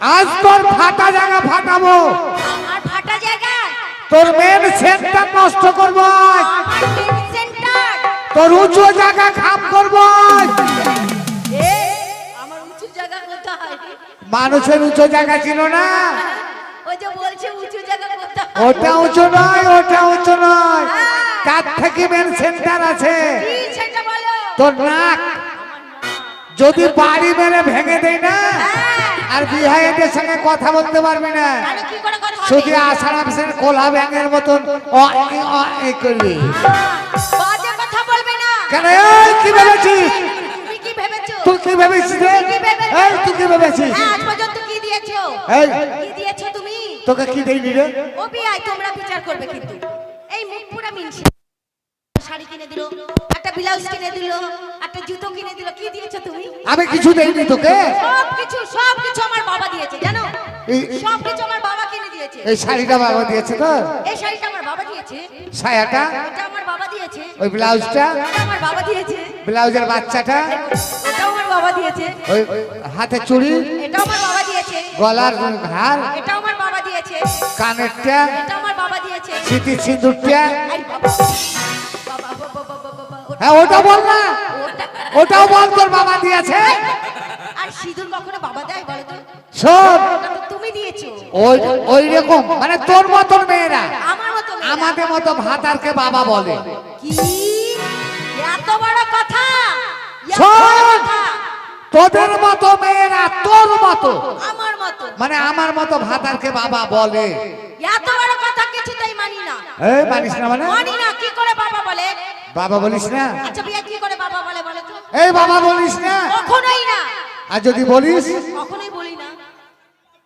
আজ তোর ফাটা জায়গা ফাটাবো। আমার ফাটা জায়গা? তোর মেন সেন্টার নষ্ট করব তোর উঁচু জায়গা খাপ করব আজ। এ আমার উঁচু জায়গা কোথায়? মানুষের উঁচু জায়গা ছিল না। ওই যে বলছে উঁচু জায়গা কোথায়? ওটা উঁচু নয় ওটা উঁচু নয়। তার থেকে মেন সেন্টার আছে। তোর নাক। যদি বাড়ি মেরে ভেঙে দেয় না আর বিহাইদের সঙ্গে কথা বলতে পারবি না? শুধু আষাঢ় মাসের কোলা ব্যাঙের মতন করবি। কেন? কি ভেবেছিস? তুই কি ভেবেছিস? এই তুই কি ভেবেছিস? হ্যাঁ, আজ পর্যন্ত কি দিয়েছ? এই। কি দিয়েছ তুমি? তোকে কি দেয়নি রে? ও বিআই তোমরা বিচার করবে কিন্তু। এই মুখ পুরা মিনছে। শাড়ি কিনে দিল একটা ব্লাউজ কিনে দিল একটা জুতো কিনে দিল। কি দিয়েছ তুমি? আমি কিছু দেইনি তোকে। সব কিছু সব কিছু আমার বাবা দিয়েছে জানো? সব কিছু আমার বাবা কিনে দিয়েছে। এই শাড়িটা বাবা দিয়েছে তো? এই শাড়িটা আমার বাবা দিয়েছে। ছায়াটা? এটা আমার বাবা দিয়েছে। ওই ব্লাউজটা? এটা আমার বাবা দিয়েছে। ব্লাউজের বাচ্চাটা? এটাও আমার বাবা দিয়েছে। ওই হাতে চুড়ি? এটাও আমার বাবা দিয়েছে। গলার হার এটাও আমার বাবা দিয়েছে। কানেরটা? এটা আমার বাবা দিয়েছে। সিঁদুরটা? হ্যাঁ ওটা বল না ওটাও বল তোর বাবা দিয়েছে। আর সিঁদুর কখনো বাবা দেয় বলো তো? শোন। তুমি দিয়েছ। ওই ওই রকম। মানে তোর মতন মেয়েরা। আমার মতো মেয়েরা। আমাদের মতো ভাতারকে বাবা বলে। কি? এত বড় কথা? সব! তোদের মতো মেয়েরা তোর মতো। আমার মতো। মানে আমার মতো ভাতারকে বাবা বলে। এত বড় কথা কিছুতেই মানি না। মানিস না মানে? মানি না কি করে বাবা বলে? বাবা বলিস না? আচ্ছা বিয়ে কি করে বাবা বলে বলে তো? এই বাবা বলিস না? কখনোই না। আর যদি বলিস? কখনোই বলি না।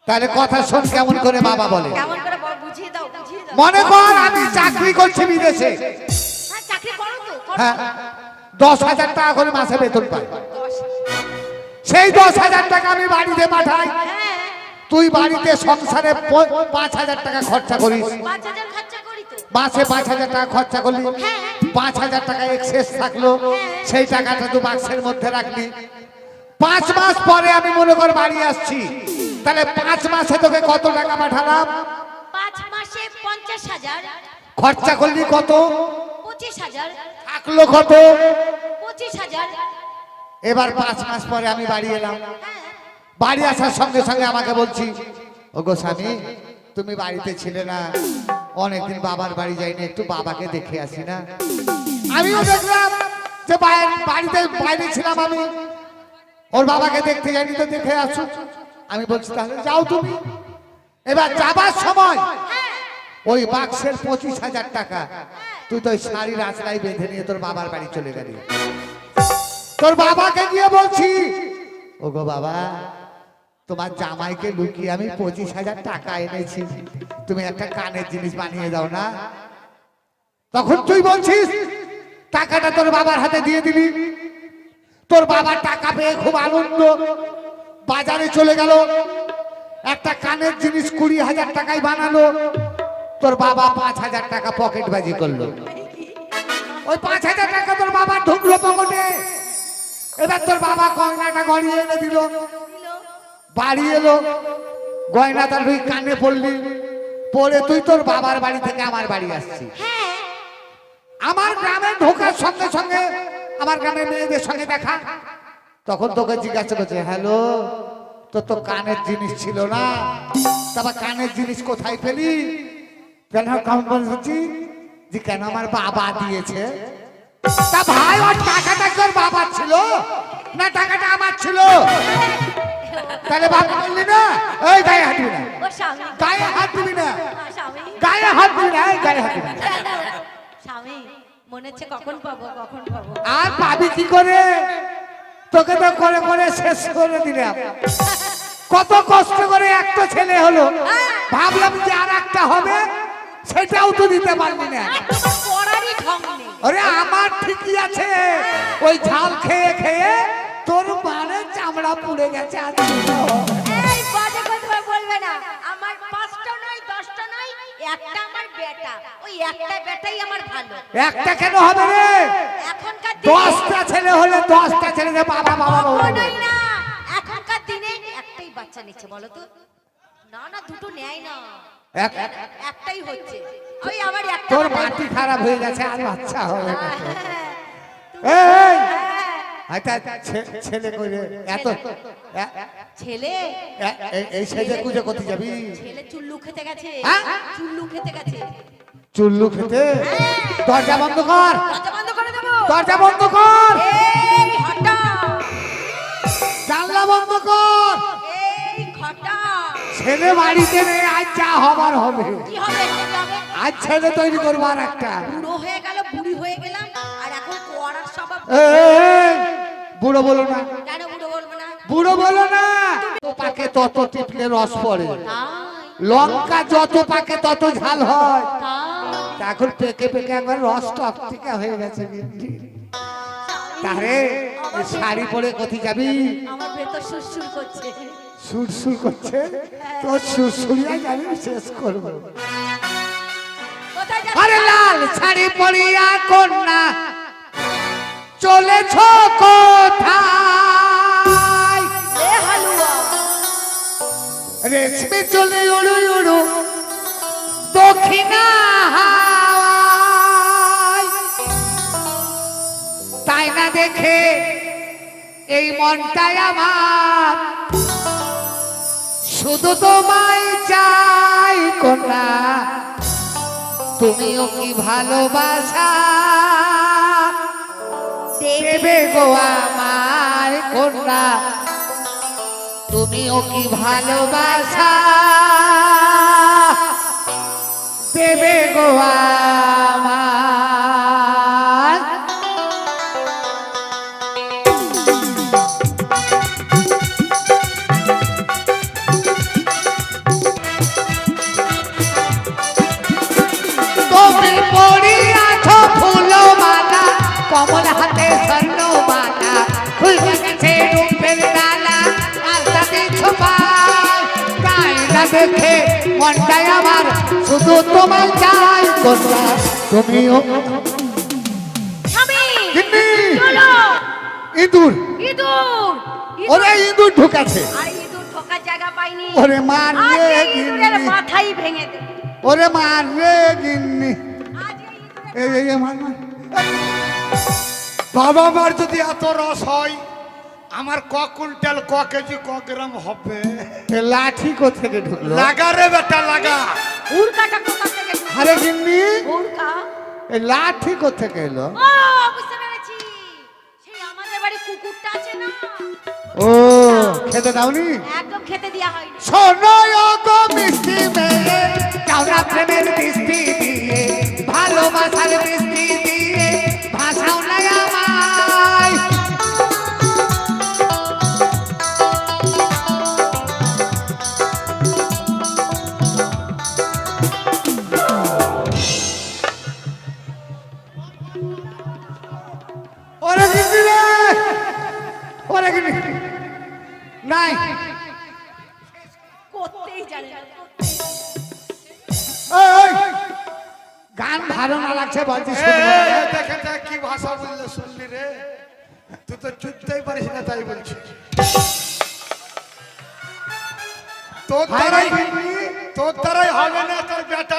তাহলে কথা শোন কেমন করে বাবা বলে। কেমন করে বুঝিয়ে দাও বুঝিয়ে দাও। মনে কর আমি চাকরি করছি বিদেশে। হ্যাঁ চাকরি করো তো হ্যাঁ দশ হাজার টাকা করে মাসে বেতন পাই। সেই দশ হাজার টাকা আমি বাড়িতে পাঠাই। হ্যাঁ তুই বাড়িতে সংসারে পাঁচ হাজার টাকা খরচা করিস। মাসে পাঁচ হাজার টাকা খরচা করলি। হ্যাঁ। পাঁচ হাজার টাকা এক্সেস থাকল। সেই টাকাটা তুই বাক্সের মধ্যে রাখলি। পাঁচ মাস পরে আমি মনে কর বাড়ি আসছি। তাহলে পাঁচ মাসে তোকে কত টাকা পাঠালাম? পাঁচ মাসে পঞ্চাশ হাজার। খরচা করলি কত? পঁচিশ হাজার। থাকল কত? পঁচিশ হাজার। এবার পাঁচ মাস পরে আমি বাড়ি এলাম। বাড়ি আসার সঙ্গে সঙ্গে আমাকে বলছি ও গোস্বামী তুমি বাড়িতে ছিলে না। অনেকদিন বাবার বাড়ি যাইনি, একটু বাবাকে দেখে আসি না। আমিও দেখলাম যে বাড়িতে বাইরে ছিলাম আমি। ওর বাবাকে দেখতে যাইনি তো দেখে আসুক আমি বলছি, তাহলে যাও তুমি। এবার যাবার সময় ওই বাক্সের পঁচিশ হাজার টাকা তুই তো ওই শাড়ির আঁচড়াই বেঁধে নিয়ে তোর বাবার বাড়ি চলে গেলি। তোর বাবাকে গিয়ে বলছি। গো বাবা, তোমার জামাইকে লুকিয়ে আমি পঁচিশ হাজার টাকা এনেছি। তুমি একটা কানের জিনিস বানিয়ে দাও না। তখন তুই বলছিস, টাকাটা তোর বাবার হাতে দিয়ে দিবি। তোর বাবা টাকা পেয়ে খুব আনন্দ। বাজারে চলে গেল। একটা কানের জিনিস কুড়ি হাজার টাকায় বানালো। তোর বাবা পাঁচ হাজার টাকা পকেট বাজি করল। ওই পাঁচ হাজার টাকা তোর বাবা ঢুকলো পকেটে। এবার তোর বাবা গয়নাটা গড়িয়ে এনে দিল। বাড়ি এলো। গয়নাটা তুই কানে পড়লি। পরে তুই তোর বাবার বাড়ি থেকে আমার বাড়ি আসছি আমার গ্রামে ঢোকার সঙ্গে সঙ্গে আমার গ্রামের মেয়েদের সঙ্গে দেখা। তখন তোকে জিজ্ঞাসা করছে, হ্যালো, তোর তো কানের জিনিস ছিল না। তারপর কানের জিনিস কোথায় ফেলি কেন, কেমন বলছি? যে কেন আমার বাবা দিয়েছে? তা ভাই ওর টাকাটা ওর বাবার ছিল? না টাকাটা আমার ছিল। তাহলে বাবা বললি না এই গায়ে হাঁটবি না। গায়ে হাত দিবি না। গায়ে হাত দিবি না এই গায়ে হাত দিবি না। স্বামী মনে হচ্ছে কখন পাবো কখন পাবো? আর পাবি কি করে? তোকে তো করে করে শেষ করে দিলাম। কত কষ্ট করে একটা ছেলে হলো। ভাবলাম যে আর একটা হবে সেটাও তো দিতে পারবি না। আর আমার ঠিকই আছে। ওই ঝাল খেয়ে খেয়ে তোর মানে চামড়া পুড়ে গেছে আর দিতে হবে না। এই বাজে কথা বলবে না। আমার পাঁচটা নয় দশটা নয় একটা আমার বেটা। ওই একটা বেটাই আমার ভালো। একটা কেন হবে রে? এখনকার দিনে দশটা ছেলে হলে দশটা ছেলে বাবা বাবা। কখনোই না। এখনকার দিনে একটাই বাচ্চা নিচ্ছে বলো তো। না না দুটো নেয় না। একটাই হচ্ছে। ওই আমার একটা তোর মাটি খারাপ হয়ে গেছে আর বাচ্চা হবে না হ্যাঁ, এই! হ্যাঁ, আচ্ছা ছে- ছেলে করে এত ছেলে। এই সেজে কুজে যাবি? ছেলে চুল্লু খেতে গেছে। হ্যাঁ? চুল্লু খেতে গেছে। চুল্লু খেতে? দরজা বন্ধ কর। দরজা বন্ধ করে দেবো। দরজা বন্ধ কর। জানলা বন্ধ কর। ছেলে বাড়িতে নেই আজ যা হবার হবে। কি হবে কি হবে? আজ ছেলে তৈরি করব আর একটা। বুড়ো হয়ে গেল বুড়ি হয়ে গেলাম আর এখন কোয়ারার স্বভাব এই, বুড়ো বলো না। কেন বুড়ো বলব না? বুড়ো বলো না। তো পাকে তত টিপলে রস পড়ে। তাই। লঙ্কা যত পাকে তত ঝাল হয়। তাই। তা এখন পেকে পেকে একবার রস টকটিকা হয়ে গেছে কিন্তু তারে শাড়ি পরে কোথায় যাবি? আমার ভেতর সুরসুর করছে। সুরসুর করছে? তোর সুরসুরিয়া যাবি শেষ করব? আরে লাল শাড়ি পরিয়া কন্যা চলেছ কোথায়? রেশমি চলে উড়ু উড়ু দক্ষিণা। তাই না দেখে এই মনটাই আমার? শুধু তোমায় চাই কন্যা। তুমিও কি ভালোবাসা? দেবে গো আমার কন্যা। তুমিও কি ভালোবাসা? দেবে গো দেখে মনটাই আমার শুধু তোমার চাই তুমিও। ইঁদুর। ইঁদুর। ওরে ইঁদুর ঢুকেছে। আর ইঁদুর ঢোকার জায়গা পাইনি। ওরে মার রে ইঁদুরের মাথাই ভেঙে দে। ওরে মার রে গিন্নি। এই এই, মার মার বাবা মার যদি এত রস হয় আমার ক কুইন্টাল ক কেজি ক গ্রাম হবে? এ লাঠি কোথেকে ঢুকলো? লাগা রে বেটা লাগা। উড়কাটা কোথা থেকে ঢুকলো? আরে গিন্নি। উড়কা। এই লাঠি কোথেকে এলো? ও বুঝতে পেরেছি। সেই আমাদের বাড়ি কুকুরটা আছে না? ও খেতে দাওনি? একদম খেতে দেওয়া হয়নি। শোনো গো মিষ্টি মেয়ে চাওনা প্রেমের মিষ্টি দিয়ে ভালোবাসার মিষ্টি দিয়ে।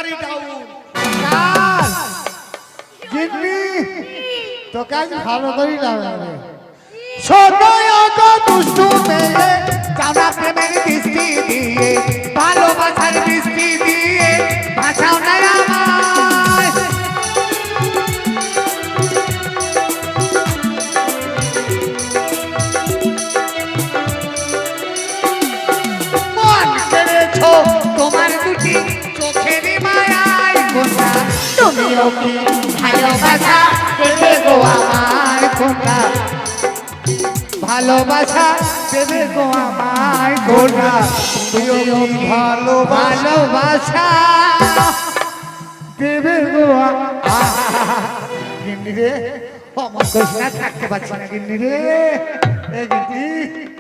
তোর ডাউন গিন্নি, তোকে আজ ভালো করি লাগবে শোনো গো দুষ্টু মেয়ে চাওনা প্রেমের মিষ্টি দিয়ে ভালোবাসার মিষ্টি দিয়ে ভাষাও নাই আমায় ভালোবাসা দেবে গো আমার কোনা ভালোবাসা দেবে গো আমার কোনা তুমিও কি ভালো ভালোবাসা দেবে গো গিন্নি রে আমার কৃষ্ণা থাকতে পারছি না গিন্নি রে। গিন্নি।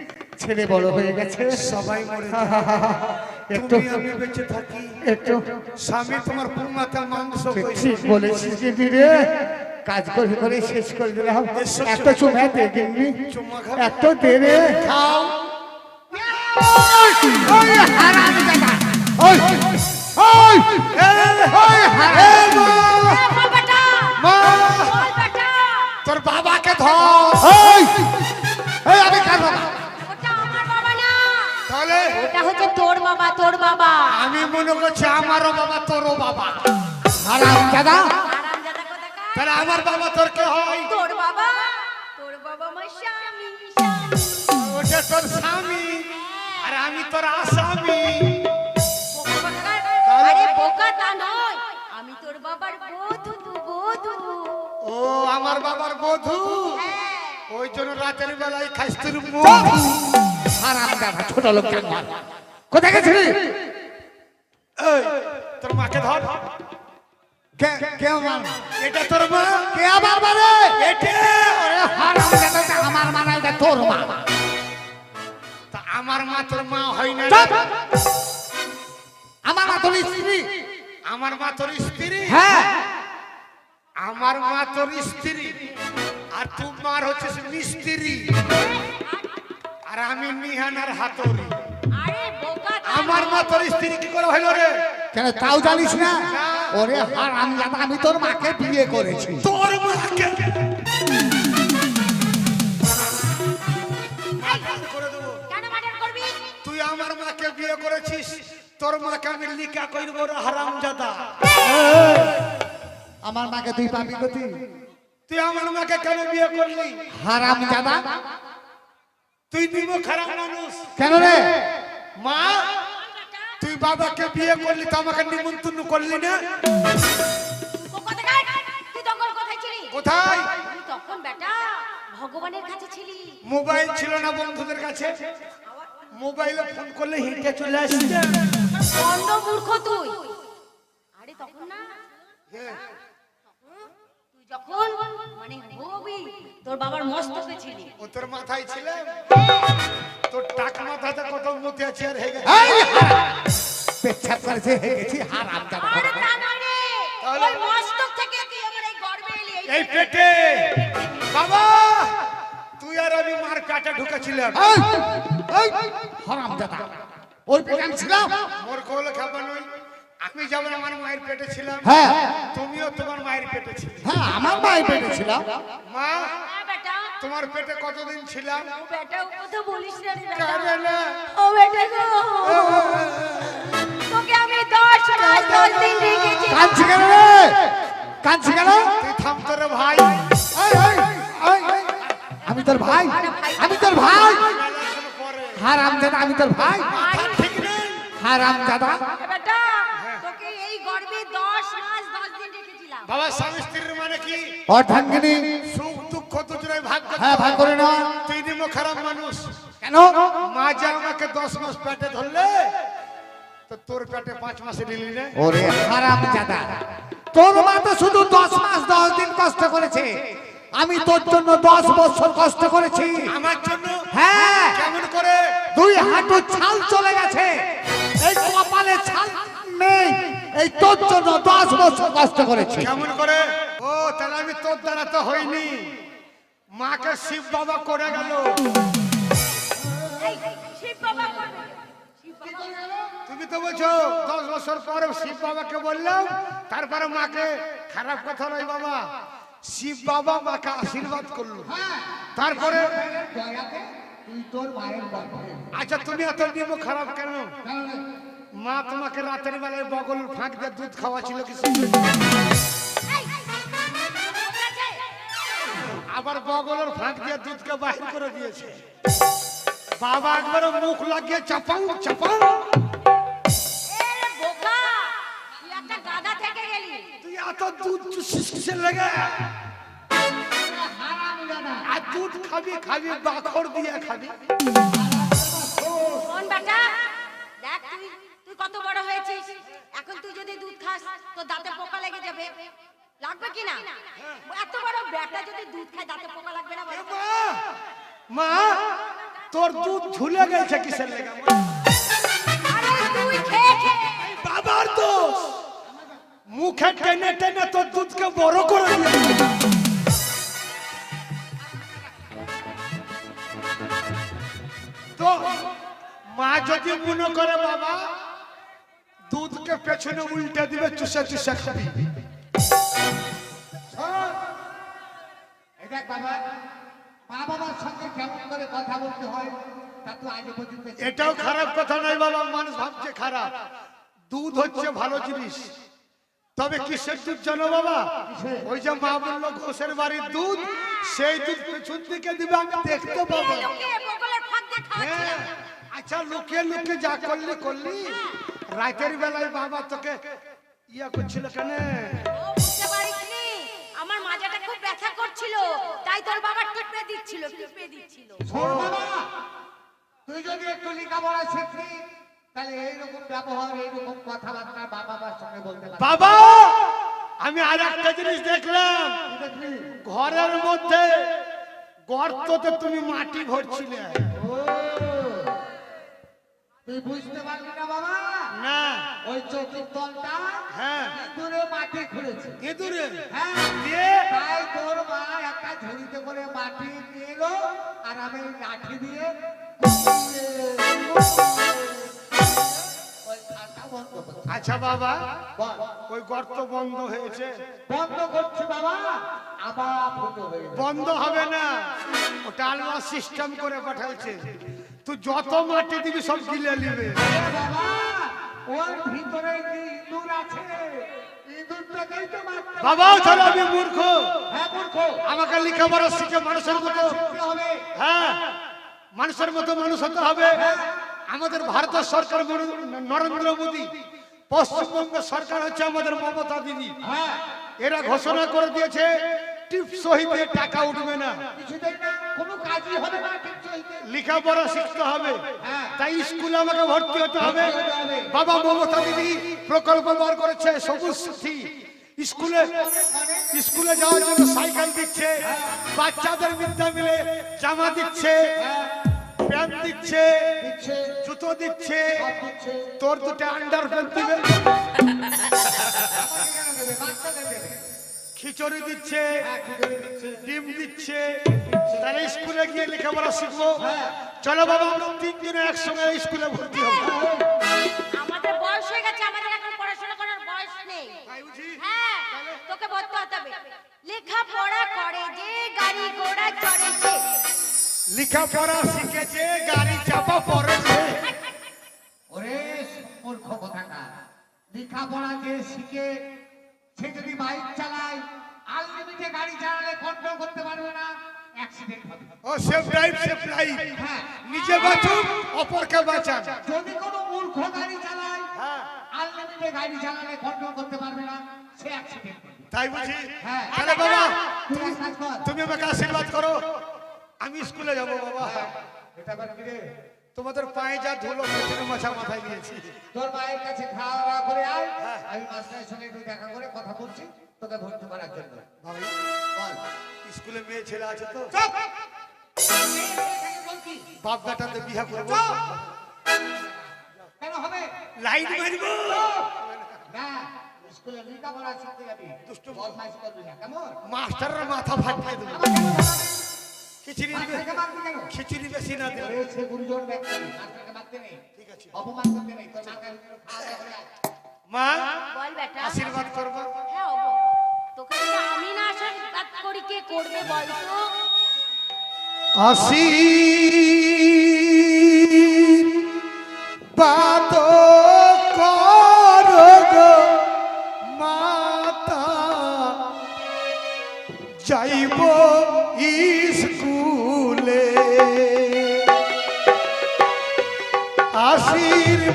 ছেলে বড় হয়ে গেছে সবাই মরে একটু আমি বেঁচে থাকি একটু স্বামী তোমার পুঙ্গাতে মাংস ঠিক বলেছিস রে কাজ করে করে শেষ করে দিলাম একটা চুমা দে গিন্নি? একটা দে রে খাও ওই ওই ওই ওই তোর বাবা। আমি মনে করছি আমারও বাবা তোরও বাবা। হারামজাদা আরামজাদা কোথাকার? তাহলে আমার বাবা তোর কে হয়? তোর বাবা তোর বাবা আমার স্বামী স্বামী। ওটা তোর স্বামী আর আমি তোর আসামি। আরে বোকা তা নয়। আমি তোর বাবার বধূ বধূ। ও আমার বাবার বধূ? হ্যাঁ। ওই জন্য রাতের বেলায় খাইস তোর মুখ। হারামজাদা ছোট লোকের ঘর কোথায় গেছিলি? এই, তোর মাকে ধর। কে কে আমার এটা তোর মা। কে আমার এটা। হারামজাদা এটা আমার মানে এটা তোর মা। তা আমার মা তোর মা হয় না। আমার মা তোর স্ত্রী। আমার মা তোর স্ত্রী। হ্যাঁ। আমার মা তোর স্ত্রী। আর তোমার হচ্ছে মিস্ত্রি। আর আমি হাতরি আরে তা আমার মা তোর স্ত্রী কি করে হইল রে? কেন তাও জানিস না? ওরে হারামজাদা আমি তোর মাকে বিয়ে করেছি। তোর মাকে। করে দেবো। কেন মার্ডার করবি? তুই আমার মাকে বিয়ে করেছিস তোর মাকে আমি লিখা করব রে হারামজাদা। আমার মাকে তুই পাবি গতি তুই আমার মাকে কেন বিয়ে করলি? হারামজাদা? তুই নিব খারাপ মানুষ। কেন রে? মা তুই বাবাকে বিয়ে করলি তো আমাকে নিমন্ত্রণ করলি না? কোথায় তখন বেটা ভগবানের কাছে ছিলি। মোবাইল ছিল না বন্ধুদের কাছে। মোবাইলে ফোন করলে হেঁটে চলে অন্ধ মূর্খ তুই। আরে তখন না। তুই যখন মানে হবি তোর বাবার মস্তকে ছিলি। ও তোর মাথায় ছিল? তোর টাক মাথাতে কত মতি আছে আর হেগে এই হারাম! পেচ্ছাপ করেছে হয়ে গেছি হারামজাদা আরে তা নয় রে তাহলে? ওই মস্তক থেকে তুই আমার এই গর্বে এলি এই পেটে। বাবা তুই আর আমি মার পেটে ঢুকেছিলাম। এই, এই, হারামজাদা ওর পেটে ছিলাম। মোর কোলে খাবার নই। আমি যেমন আমার মায়ের পেটে ছিলাম হ্যাঁ। তুমিও তোমার মায়ের পেটে ছিলে। হ্যাঁ আমার মায়ের পেটে ছিলাম। মা হ্যাঁ তোমার পেটে কতদিন ছিলাম? ও বেটা ও কথা বলিস না রে বেটা। ও বেটা গো। তোকে আমি দশ মাস দশ দিন রেখেছি। কাঁদছি কেন রে? কাঁদছি কেন? তুই থাম তো ভাই। আমি তোর ভাই। আমি তোর ভাই। হারামজাদা আমি তোর ভাই। বেটা বাবা স্বামী স্ত্রীর মানে কি? অর্ধাঙ্গিনী সুখ দুঃখ ভাগ হ্যাঁ ভাগ করে তুই নিমো খারাপ মানুষ। কেন? মা যে আমাকে দশ মাস পেটে ধরলে তো তোর পেটে পাঁচ মাসে নিলি না ওরে হারামজাদা তোর মা তো শুধু দশ মাস দশ দিন কষ্ট করেছে। আমি তোর জন্য দশ বছর কষ্ট করেছি। আমার জন্য? হ্যাঁ। কেমন করে? দুই হাঁটু ছাল চলে গেছে। এই কপালে ছাল নেই। এই তোর জন্য দশ বছর কষ্ট করেছি। কেমন করে? ও তাহলে আমি তোর দ্বারা তো হইনি। মাকে শিব বাবা করে গেল। এই শিব বাবা করবে শিব বাবা তুমি তো বলছো দশ বছর পরে শিব বাবাকে বললাম তারপরে মাকে খারাপ কথা নয় বাবা শিব বাবা মাকে আশীর্বাদ করল। তারপরে আচ্ছা তুমি এত নিয়ম খারাপ কেন? মা তোমাকে রাতের বেলায় বগল ফাঁক দিয়ে দুধ খাওয়াছিল কি আবার বগলের ফাঁক দিয়ে দুধকে বাহির করে দিয়েছে। বাবা একবার মুখ লাগিয়ে থেকে গেলি। তুই এত দুধ চুষিস কিসের লেগে? আর দুধ খাবি খাবি বাখর দিয়ে খাবি। কত বড় হয়েছিস? এখন তুই যদি দুধ খাস তো দাঁতে পোকা লেগে যাবে। লাগবে কি না? এত বড় বেটা যদি দুধ খায় দাঁতে পোকা লাগবে না মা! তোর দুধ ঝুলে গেছে কিসের লেগে? আরে তুই খেয়ে খেয়ে বাবার দোষ! মুখে টেনে টেনে তোর দুধকে বড় করে তো মা যদি মনে করে বাবা দুধকে পেছনে উল্টে দিবে চুষে চুষে খাবি। দেখ বাবা মা বাবার সঙ্গে কেমন করে কথা বলতে হয় তা তো আজ পর্যন্ত এটাও খারাপ কথা নয় বাবা মানুষ ভাবছে খারাপ। দুধ হচ্ছে ভালো জিনিস। তবে কিসের দুধ জানো বাবা? ওই যে মা বলল ঘোষের বাড়ির দুধ সেই দুধ পেছন দিকে দিবে আমি দেখতে পাবো। হ্যাঁ, আচ্ছা লুকিয়ে লুকিয়ে যা করলি করলি। রাতের বেলায় বাবা তোকে ইয়া করছিল কেন? বুঝতে পারিসনি? আমার মাজাটা খুব ব্যথা করছিল তাই তোর বাবা টিপে দিচ্ছিল টিপে দিচ্ছিল। শোন বাবা তুই যদি একটু লেখাপড়া শিখবি তাহলে এইরকম ব্যবহার এইরকম কথাবার্তা বাবা মার সঙ্গে বলতে বাবা আমি আর একটা জিনিস দেখলাম। ঘরের মধ্যে গর্ততে তুমি মাটি ভরছিলে। তুই বুঝতে পারলি না বাবা? না। ওই চোখের তলটা হ্যাঁ। দূরে মাটি খুঁড়েছে। ইঁদুরে? হ্যাঁ। দিয়ে? তাই তোর মা একটা ঝুড়িতে করে মাটি নিয়ে এলো আর আমি লাঠি দিয়ে। আচ্ছা বাবা ওই গর্ত বন্ধ হয়েছে। বন্ধ করছে বাবা। আবার। বন্ধ হবে না। ওটা আলমা সিস্টেম করে পাঠাইছে তুই যত মাটি দিবি সব গিলে নিবে। ওর ভিতরে যে ইঁদুর আছে ইঁদুরটাকেই তো মারতে বাবাও তাহলে আমি মূর্খ। হ্যাঁ মূর্খ। আমাকে লেখাপড়া শিখে মানুষের মতো। হ্যাঁ মানুষের মতো মানুষ হতে হবে। আমাদের ভারত সরকার নরেন্দ্র মোদী পশ্চিমবঙ্গ সরকার হচ্ছে আমাদের মমতা দিদি। হ্যাঁ। এরা ঘোষণা করে দিয়েছে টিপ সহিতে টাকা উঠবে না। কিছুতেই না কোনো কাজই হবে না ঠিক চলতে লেখাপড়া শিখতে হবে। হ্যাঁ। তাই স্কুলে আমাকে ভর্তি হতে হবে। বাবা মমতা দিদি প্রকল্প বার করেছে সবুজ সাথী স্কুলে স্কুলে যাওয়ার জন্য সাইকেল দিচ্ছে বাচ্চাদের ডে মিলে জামা দিচ্ছে প্যান্ট দিচ্ছে জুতো দিচ্ছে। দিচ্ছে। তোর দুটো আন্ডার প্যান্ট দিবে। খিচুড়ি দিচ্ছে ডিম দিচ্ছে তাহলে স্কুলে গিয়ে লেখাপড়া শিখব। চলো বাবা আমরা তিনজনে একসঙ্গে স্কুলে ভর্তি হব। আমাদের বয়স হয়ে গেছে আমাদের এখন পড়াশোনা করার বয়স নেই। হ্যাঁ তোকে বলতে হবে। লেখাপড়া করে যে গাড়ি ঘোড়া চড়ে যে লেখাপড়া শিখেছে গাড়ি চাপা পড়েছে। ওরে মূর্খ কোথাকার লেখাপড়া যে শিখে সে যদি বাইক চালায় আনলিমিটে গাড়ি চালালে কন্ট্রোল করতে পারবে না অ্যাক্সিডেন্ট হবে। ও সেফ ড্রাইভ সেফ লাইফ। হ্যাঁ। নিজে বাঁচুন অপরকে বাঁচান। যদি কোনো মূর্খ গাড়ি চালায় হ্যাঁ। আনলিমিটে গাড়ি চালালে কন্ট্রোল করতে পারবে না সে অ্যাক্সিডেন্ট তাই বুঝি? হ্যাঁ। তাহলে বাবা কর। তুমি আমাকে আশীর্বাদ করো। আমি স্কুলে যাব বাবা। এটা আবার রে? তোমাদের পায়ে যা ধুলো পেছনে মাথা মাথায় নিয়েছি। তোর মায়ের কাছে খাওয়া দাওয়া করে আয়। আমি মাস্টারের সঙ্গে একটু দেখা করে কথা বলছি। তোকে ভর্তি করার জন্য। ভাবি বল স্কুলে মেয়ে ছেলে আছে তো? চুপ! বাপ বেটাতে বিয়া করব! কেন হবে? লাইট মারবো। না স্কুলে লেখাপড়া শিখতে যাবি। দুষ্টু। বদমাইশ করবি না কেমন? মাস্টারের মাথা ফাটিয়ে দেবো? খিচুড়ি বেশি না দিলে সে গুরুজন ব্যক্তি। মাস্টারকে মারতে নেই। ঠিক আছে। অপমান করতে নেই। তোর মাথায় ভিতরে খাওয়া দাওয়া করে আয়। মা বল বেটা। আশীর্বাদ করব। হ্যাঁ ওগো তোকে আমি না আশীর্বাদ করি কে করবে বল তো? আসি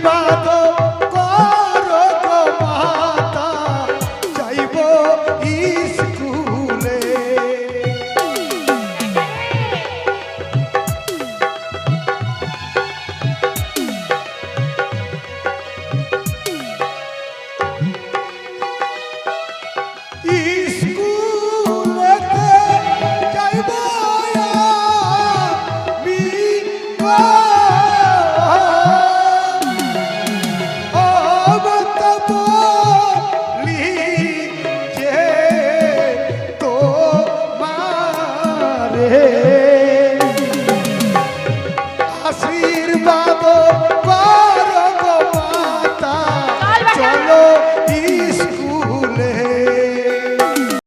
আশীর্বাদ